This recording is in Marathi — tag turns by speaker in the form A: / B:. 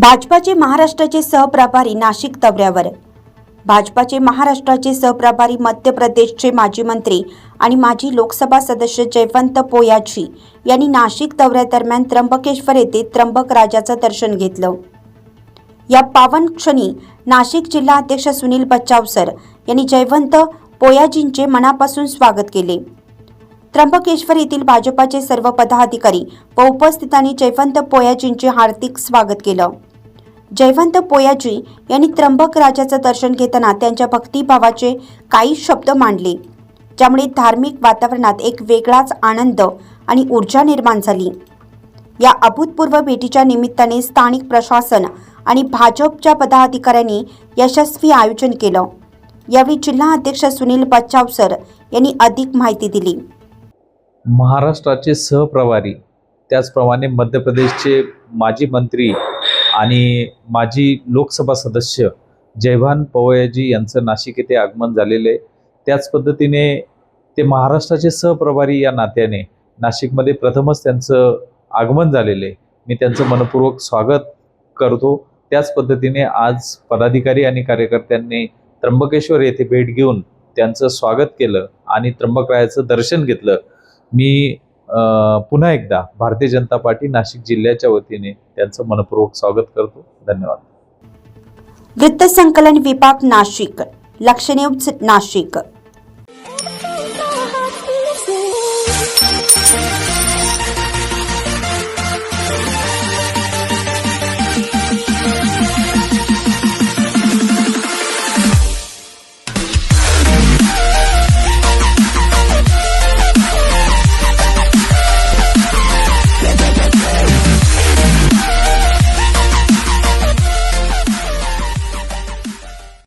A: भाजपाचे महाराष्ट्राचे सहप्रभारी नाशिक दौऱ्यावर. भाजपाचे महाराष्ट्राचे सहप्रभारी मध्य प्रदेशचे माजी मंत्री आणि माजी लोकसभा सदस्य जयवंत पोयाची यांनी नाशिक दौऱ्यादरम्यान त्र्यंबकेश्वर येथे त्र्यंबक राजाचं दर्शन घेतलं. या पावन क्षणी नाशिक जिल्हा अध्यक्ष सुनील बच्चावसर यांनी जयवंत पोयाजींचे मनापासून स्वागत केले. त्र्यंबकेश्वर येथील भाजपाचे सर्व पदाधिकारी व उपस्थितांनी जयवंत पोयाजींचे हार्दिक स्वागत केलं. जयवंत पोयाजी यांनी त्र्यंबक राजाचं दर्शन घेताना त्यांच्या भक्तिभावाचे काही शब्द मांडले. ज्यामुळे धार्मिक वातावरणात एक वेगळाच आनंद आणि ऊर्जा निर्माण झाली. या अभूतपूर्व भेटीच्या निमित्ताने स्थानिक प्रशासन आणि भाजपच्या पदाधिकाऱ्यांनी यशस्वी आयोजन केलं. यावेळी जिल्हा अध्यक्ष सुनील बच्चावसर यांनी अधिक माहिती दिली.
B: महाराष्ट्राचे सहप्रभारी त्याचप्रमाणे मध्य प्रदेशचे माजी मंत्री आणि माजी लोकसभा सदस्य जयभान पवयाजी यांचं नाशिक येथे आगमन झालेलं आहे. त्याच पद्धतीने ते महाराष्ट्राचे सहप्रभारी या नात्याने नाशिकमध्ये प्रथमच त्यांचं आगमन झालेलं आहे. मी त्यांचं मनपूर्वक स्वागत करतो. त्याच पद्धतीने आज पदाधिकारी आणि कार्यकर्त्यांनी त्र्यंबकेश्वर येथे भेट घेऊन त्यांचं स्वागत केलं आणि त्र्यंबकरायाचं दर्शन घेतलं. मी पुन्हा एकदा भारतीय जनता पार्टी नाशिक जिल्ह्याच्या वतीने त्यांचं मनपूर्वक स्वागत करतो. धन्यवाद.
A: वृत्तसंकलन विभाग नाशिक. लक्षणीय नाशिक.